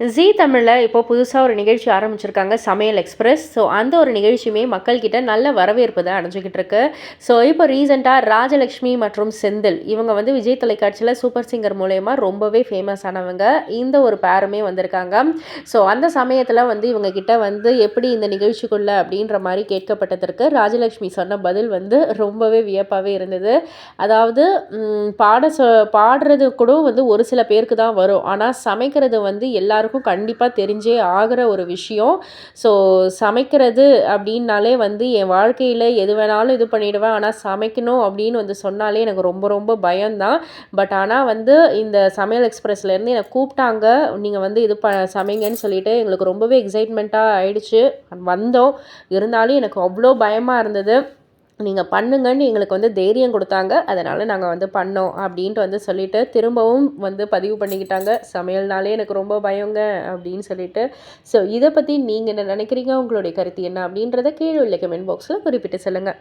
ஜீ தமிழில் இப்போ புதுசாக ஒரு நிகழ்ச்சி ஆரம்பிச்சிருக்காங்க சமையல் எக்ஸ்பிரஸ். ஸோ அந்த ஒரு நிகழ்ச்சியுமே மக்கள்கிட்ட நல்ல வரவேற்பு தான் அடைஞ்சிக்கிட்டு இருக்கு. ஸோ இப்போ ரீசெண்டாக ராஜலக்ஷ்மி மற்றும் செந்தில் இவங்க வந்து விஜய் தொலைக்காட்சியில் சூப்பர் சிங்கர் மூலயமா ரொம்பவே ஃபேமஸ் ஆனவங்க. இந்த ஒரு பேருமே வந்திருக்காங்க. ஸோ அந்த சமயத்தில் வந்து இவங்க கிட்ட வந்து எப்படி இந்த நிகழ்ச்சிக்குள்ள அப்படின்ற மாதிரி கேட்கப்பட்டதற்கு ராஜலக்ஷ்மி சொன்ன பதில் வந்து ரொம்பவே வியப்பாகவே இருந்தது. அதாவது பாட சொ பாடுறது கூட வந்து ஒரு சில பேருக்கு தான் வரும். ஆனால் சமைக்கிறது வந்து எல்லாருக்கும் கண்டிப்பாக தெரிஞ்சே ஆகிற ஒரு விஷயம். ஸோ சமைக்கிறது அப்படின்னாலே வந்து என் வாழ்க்கையில் எது வேணாலும் இது பண்ணிவிடுவேன் ஆனால் சமைக்கணும் அப்படின்னு வந்து சொன்னாலே எனக்கு ரொம்ப ரொம்ப பயம்தான். பட் ஆனால் வந்து இந்த சமையல் எக்ஸ்பிரஸ்லேருந்து என்னை கூப்பிட்டாங்க. நீங்கள் வந்து இது ப சமைங்கன்னு சொல்லிட்டு எங்களுக்கு ரொம்பவே எக்ஸைட்மெண்ட்டாக ஆயிடுச்சு. வந்தோம். இருந்தாலும் எனக்கு அவ்வளோ பயமாக இருந்தது. நீங்கள் பண்ணுங்கன்னு எங்களுக்கு வந்து தைரியம் கொடுத்தாங்க. அதனால் நாங்கள் வந்து பண்ணோம் அப்படின்ட்டு வந்து சொல்லிவிட்டு திரும்பவும் வந்து பதிவு பண்ணிக்கிட்டாங்க. சமையல்னாலே எனக்கு ரொம்ப பயங்க அப்படின்னு சொல்லிட்டு. ஸோ இதை பற்றி நீங்கள் என்ன நினைக்கிறீங்க? உங்களுடைய கருத்து என்ன அப்படின்றத கீழே உள்ள கமெண்ட் பாக்ஸில் குறிப்பிட்டு சொல்லுங்கள்